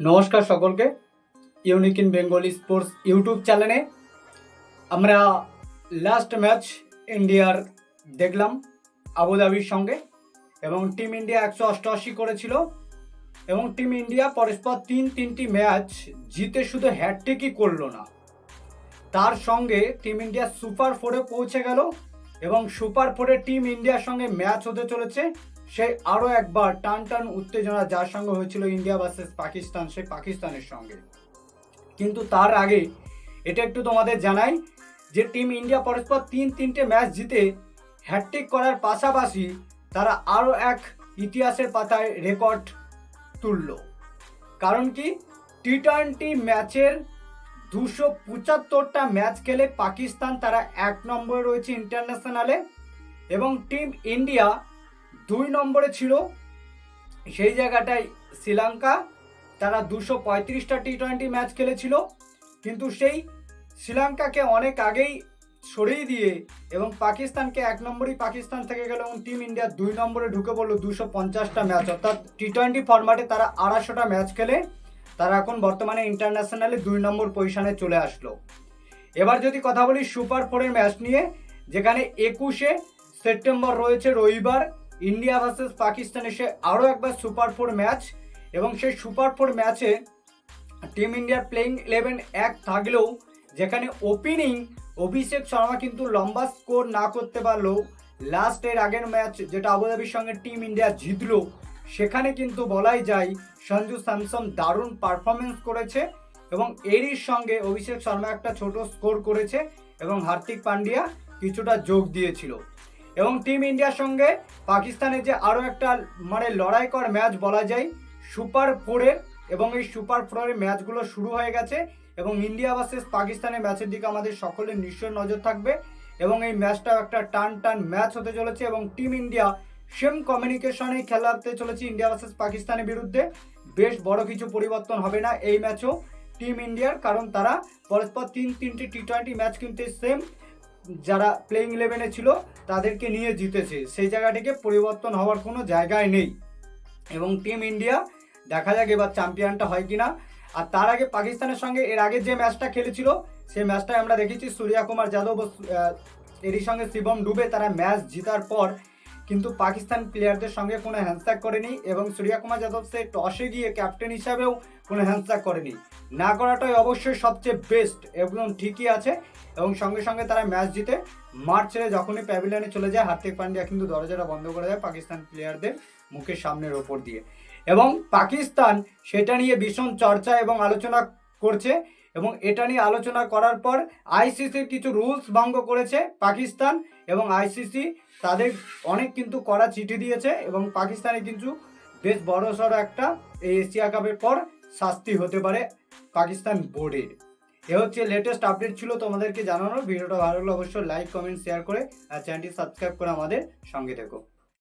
নমস্কার সকলকে unique in Bengali sports YouTube চ্যানেলে আমরা লাস্ট ম্যাচ ইন্ডিয়ার দেখলাম আবুধাবির সঙ্গে এবং টিম ইন্ডিয়া একশো অষ্টআশি করেছিল এবং টিম ইন্ডিয়া পরস্পর তিন তিনটি ম্যাচ জিতে শুধু হ্যাটট্রিকই করল না। তার সঙ্গে টিম ইন্ডিয়া সুপার ফোরে পৌঁছে গেল এবং সুপার ফোরে টিম ইন্ডিয়ার সঙ্গে ম্যাচ হতে চলেছে। সে আরও একবার টান টান উত্তেজনা যার সঙ্গে হয়েছিল ইন্ডিয়া ভার্সেস পাকিস্তান, সেই পাকিস্তানের সঙ্গে। কিন্তু তার আগে এটা একটু তোমাদের জানাই যে টিম ইন্ডিয়া পরস্পর তিন তিনটে ম্যাচ জিতে হ্যাট্রিক করার পাশাপাশি তারা আরও এক ইতিহাসের পাতায় রেকর্ড তুলল। কারণ কি? টি টোয়েন্টি ম্যাচের দুশো পঁচাত্তরটা ম্যাচ খেলে পাকিস্তান তারা এক নম্বরে রয়েছে ইন্টারন্যাশনালে এবং টিম ইন্ডিয়া দুই নম্বরে ছিল সেই জায়গাটায় শ্রীলঙ্কা। তারা দুশো পঁয়ত্রিশটা টি টোয়েন্টি ম্যাচ খেলেছিল। কিন্তু সেই শ্রীলঙ্কাকে অনেক আগেই সরিয়ে দিয়ে এবং পাকিস্তানকে এক নম্বরই পাকিস্তান থেকে গেল এবং টিম ইন্ডিয়া দুই নম্বরে ঢুকে পড়ল দুশো পঞ্চাশটা ম্যাচ। অর্থাৎ টি টোয়েন্টি ফরম্যাটে তারা আড়াইশোটা ম্যাচ খেলে। তারা এখন বর্তমানে ইন্টারন্যাশনালে দুই নম্বর পজিশনে চলে আসলো। এবার যদি কথা বলি সুপার ফোরের ম্যাচ নিয়ে, যেখানে একুশে সেপ্টেম্বর রয়েছে রবিবার ইন্ডিয়া ভার্সেস পাকিস্তান এসে আরও একবার সুপার ফোর ম্যাচ, এবং সেই সুপার ফোর ম্যাচে টিম ইন্ডিয়ার প্লেইং ইলেভেন এক থাকলেও যেখানে ওপেনিং অভিষেক শর্মা কিন্তু লম্বা স্কোর না করতে পারলেও লাস্টের আগের ম্যাচ যেটা আবুধাবির সঙ্গে টিম ইন্ডিয়া জিতলো, সেখানে কিন্তু বলাই যায় সঞ্জু স্যামসন দারুণ পারফরমেন্স করেছে, এবং এরই সঙ্গে অভিষেক শর্মা একটা ছোট স্কোর করেছে, এবং হার্দিক পান্ডিয়া কিছুটা যোগ দিয়েছিল। এবং টিম ইন্ডিয়ার সঙ্গে পাকিস্তানের যে আরও একটা মানে লড়াইকর ম্যাচ বলা যায় সুপার ফোরের এবং এই সুপার ফোরের ম্যাচগুলো শুরু হয়ে গেছে এবং ইন্ডিয়া ভার্সেস পাকিস্তানের ম্যাচের দিকে আমাদের সকলের নিশ্চয় নজর থাকবে এবং এই ম্যাচটাও একটা টান টান ম্যাচ হতে চলেছে এবং টিম ইন্ডিয়া সেম কমিউনিকেশনে খেলাতে চলেছে ইন্ডিয়া ভার্সেস পাকিস্তানের বিরুদ্ধে। বেশ বড় কিছু পরিবর্তন হবে না এই ম্যাচও টিম ইন্ডিয়ার কারণ তারা পরস্পর তিন তিনটি টি টোয়েন্টি ম্যাচ কিন্তু সেম যারা প্লেইং ইলেভেনে ছিল, তাদেরকে নিয়ে জিতেছে। সেই জায়গাটিকে পরিবর্তন হওয়ার কোনো জায়গায় নেই। এবং টিম ইন্ডিয়া দেখা যাক এবার চ্যাম্পিয়নটা হয় কি না আর তার আগে পাকিস্তানের সঙ্গে এর আগে যে ম্যাচটা খেলেছিল, সেই ম্যাচটায় আমরা দেখেছি সূর্যা কুমার যাদব এরই সঙ্গে শিবম ডুবে তারা ম্যাচ জেতার পর কিন্তু পাকিস্তান প্লেয়ারদের সঙ্গে কোনো হ্যান্ডস্যাক করেনি এবং সূর্যা কুমার যাদব সে টসে গিয়ে ক্যাপ্টেন হিসাবেও কোনো হ্যান্ডস্যাক করেনি। না করাটাই অবশ্যই সবচেয়ে বেস্ট একদম ঠিকই আছে। এবং সঙ্গে সঙ্গে তারা ম্যাচ জিতে মাঠ ছেড়ে যখনই প্যাভিলিয়নে চলে যায়, হার্দিক পান্ডিয়া কিন্তু দরজাটা বন্ধ করে দেয় পাকিস্তান প্লেয়ারদের মুখের সামনের ওপর দিয়ে। এবং পাকিস্তান সেটা নিয়ে ভীষণ চর্চা এবং আলোচনা করছে। এবং এটা নিয়ে আলোচনা করার পর আইসিসির কিছু রুলস ভঙ্গ করেছে পাকিস্তান এবং আইসিসি তাদের অনেক কিন্তু কড়া চিঠি দিয়েছে এবং পাকিস্তানে কিন্তু বেশ বড় সড়ো একটা এই এশিয়া কাপের পর শাস্তি হতে পারে পাকিস্তান বোর্ডের এ হচ্ছে লেটেস্ট আপডেট ছিল তোমাদেরকে জানানোর। ভিডিওটা ভালো লাগলে অবশ্যই লাইক কমেন্ট শেয়ার করে আর চ্যানেলটি সাবস্ক্রাইব করে আমাদের সঙ্গে থেকো।